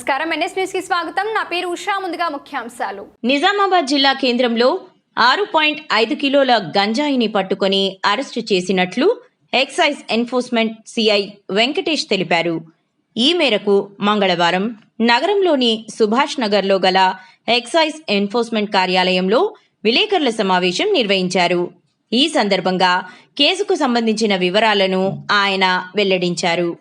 నమస్కారం. ఎన్ఎస్ న్యూస్కి స్వాగతం. నా పేరు ఉషా. ముందుగా ముఖ్యాంశాలు. నిజామాబాద్ జిల్లా కేంద్రంలో ఆరు పాయింట్ ఐదు కిలోల గంజాయిని పట్టుకొని అరెస్టు చేసినట్లు ఎక్సైజ్ ఎన్ఫోర్స్మెంట్ సిఐ వెంకటేష్ తెలిపారు. ఈ మేరకు మంగళవారం నగరంలోని సుభాష్ నగర్లో గల ఎక్సైజ్ ఎన్ఫోర్స్మెంట్ కార్యాలయంలో విలేకరుల సమావేశం నిర్వహించారు. ఈ సందర్భంగా కేసుకు సంబంధించిన వివరాలను ఆయన వెల్లడించారు.